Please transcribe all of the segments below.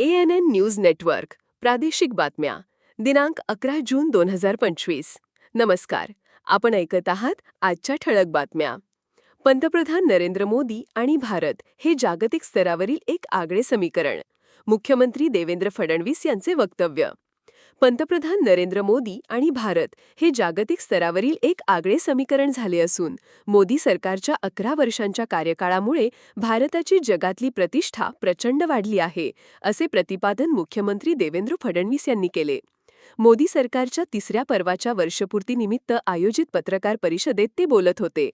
N N news network प्रादेशिक बातम्या दिनांक अकरा जून दोन हजार पंचवीस. नमस्कार आपण ऐकत आहात आजच्या ठळक बातम्या. पंतप्रधान नरेंद्र मोदी आणि भारत हे जागतिक स्तरावरील एक आगळे समीकरण. मुख्यमंत्री देवेंद्र फडणवीस यांचे वक्तव्य. पंतप्रधान नरेंद्र मोदी आणि भारत हे जागतिक स्तरावरील एक आगळे समीकरण झाले असून मोदी सरकारच्या अकरा वर्षांच्या कार्यकाळामुळे भारताची जगातली प्रतिष्ठा प्रचंड वाढली आहे असे प्रतिपादन मुख्यमंत्री देवेंद्र फडणवीस यांनी केले. मोदी सरकारच्या तिसऱ्या पर्वाच्या वर्षपूर्तीनिमित्त आयोजित पत्रकार परिषदेत ते बोलत होते.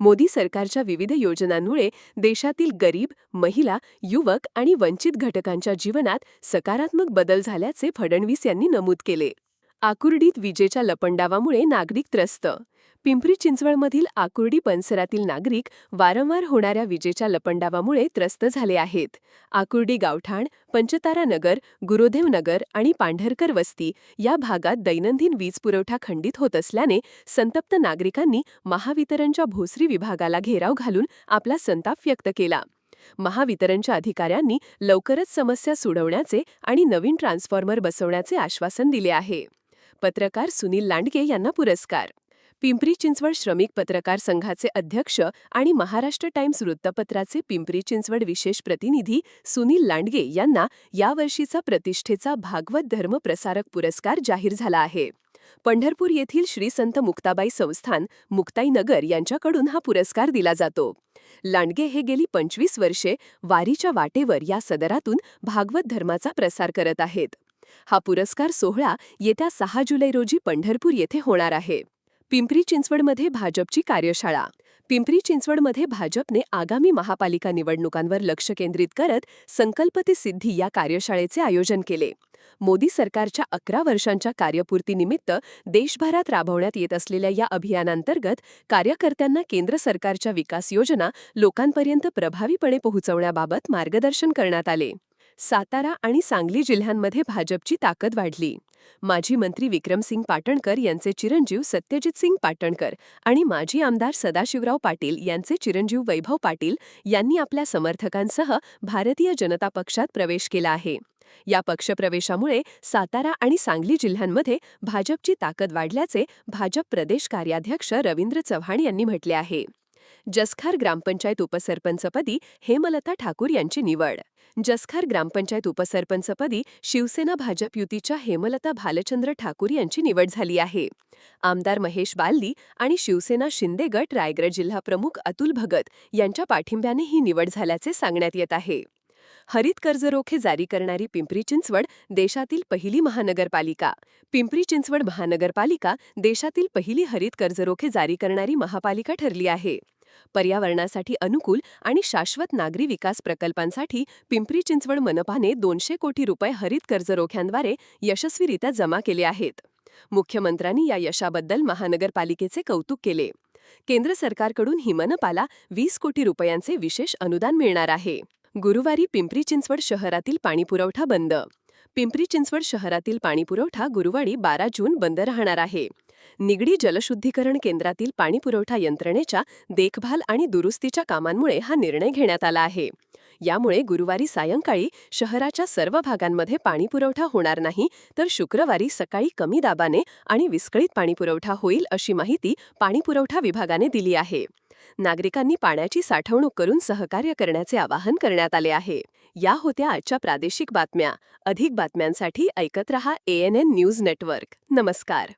मोदी सरकारच्या विविध योजनांमुळे देशातील गरीब महिला युवक आणि वंचित घटकांच्या जीवनात सकारात्मक बदल झाल्याचे फडणवीस यांनी नमूद केले. आकुर्डीत विजेच्या लपंडावामुळे नागरिक त्रस्त पिंपरी चिंचवडमधील आकुर्डी परिसरातील नागरिक वारंवार होणाऱ्या विजेच्या लपंडावामुळे त्रस्त झाले आहेत. आकुर्डी गावठाण पंचतारा नगर गुरुदेव नगर आणि पांढरकर वस्ती या भागात दैनंदिन वीज पुरवठा खंडित होत असल्याने संतप्त नागरिकांनी महावितरणच्या भोसरी विभागाला घेराव घालून आपला संताप व्यक्त केला. महावितरणच्या अधिकाऱ्यांनी लवकरच समस्या सोडवण्याचे आणि नवीन ट्रान्सफॉर्मर बसवण्याचे आश्वासन दिले आहे. पत्रकार सुनील लांडगे यांना पुरस्कार पिंपरी चिंचवड श्रमिक पत्रकार संघाचे अध्यक्ष आणि महाराष्ट्र टाइम्स वृत्तपत्राचे पिंपरी चिंचवड विशेष प्रतिनिधी सुनील लांडगे यांना यावर्षीचा प्रतिष्ठेचा भागवत धर्म प्रसारक पुरस्कार जाहीर झाला आहे. पंढरपूर येथील श्री संत मुक्ताबाई संस्थान मुक्ताईनगर यांच्याकडून हा पुरस्कार दिला जातो. लांडगे हे गेली पंचवीस वर्षे वारीच्या वाटेवर या सदरातून भागवत धर्माचा प्रसार करत आहेत. हा पुरस्कार सोहळा येत्या सहा जुलै रोजी पंढरपूर येथे होणार आहे. पिंपरी चिंचवडमध्ये भाजपची कार्यशाळा. पिंपरी चिंचवडमध्ये भाजपने आगामी महापालिका निवडणुकांवर लक्ष केंद्रित करत संकल्प ते सिद्धी या कार्यशाळेचे आयोजन केले. मोदी सरकारच्या अकरा वर्षांच्या कार्यपूर्तीनिमित्त देशभरात राबवण्यात येत असलेल्या या अभियानांतर्गत कार्यकर्त्यांना केंद्र सरकारच्या विकास योजना लोकांपर्यंत प्रभावीपणे पोहोचवण्याबाबत मार्गदर्शन करण्यात आले. सातारा आणि सांगली जिल्ह्यांमध्ये भाजपची ताकद वाढली. माजी मंत्री विक्रमसिंग पाटणकर यांचे चिरंजीव सत्यजित सिंग पाटणकर आणि माजी आमदार सदाशिवराव पाटील यांचे चिरंजीव वैभव पाटील यांनी आपल्या समर्थकांसह भारतीय जनता पक्षात प्रवेश केला आहे. या पक्षप्रवेशामुळे सातारा आणि सांगली जिल्ह्यांमध्ये भाजपची ताकद वाढल्याचे भाजप प्रदेश कार्याध्यक्ष रवींद्र चव्हाण यांनी म्हटले आहे. जसखार ग्रामपंचायत उपसरपंचपदी हेमलता ठाकूर यांची निवड. जसखार ग्रामपंचायत उपसरपंचपदी शिवसेना भाजप युतीच्या हेमलता भालचंद्र ठाकूर यांची निवड झाली आहे. आमदार महेश बाल्दी आणि शिवसेना शिंदे गट रायगड जिल्हा प्रमुख अतुल भगत यांच्या पाठिंब्याने ही निवड झाल्याचे सांगण्यात येत आहे. हरित कर्जरोखे जारी करणारी पिंपरी चिंचवड देशातील पहिली महानगरपालिका. पिंपरी चिंचवड महानगरपालिका देशातील पहिली हरित कर्जरोखे जारी करणारी महापालिका ठरली आहे. पर्यावरणासाठी अनुकूल आणि शाश्वत नागरी विकास प्रकल्पांसाठी पिंपरी चिंचवड मनपाने दोनशे कोटी रुपये हरित कर्जरोख्यांद्वारे यशस्वीरित्या जमा केले आहेत. मुख्यमंत्र्यांनी या यशाबद्दल महानगरपालिकेचे कौतुक केले. केंद्र सरकारकडून ही मनपाला वीस कोटी रुपयांचे विशेष अनुदान मिळणार आहे. गुरुवारी पिंपरी चिंचवड शहरातील पाणीपुरवठा बंद. पिंपरी चिंचवड शहरातील पाणीपुरवठा गुरुवारी बारा जून बंद राहणार आहे. निगडी जलशुद्धीकरण केंद्रातील पाणीपुरवठा यंत्रणेच्या देखभाल आणि दुरुस्तीच्या कामांमुळे हा निर्णय घेण्यात आला आहे. यामुळे गुरुवारी सायंकाळी शहराच्या सर्व भागांमध्ये पाणीपुरवठा होणार नाही तर शुक्रवारी सकाळी कमी दाबाने आणि विस्कळीत पाणीपुरवठा होईल अशी माहिती पाणीपुरवठा विभागाने दिली आहे. नागरिकांनी पाण्याची साठवणूक करून सहकार्य करण्याचे आवाहन करण्यात आले आहे. या होत्या आजच्या प्रादेशिक बातम्या. अधिक बातम्यांसाठी ऐकत रहा एएनएन न्यूज नेटवर्क. नमस्कार.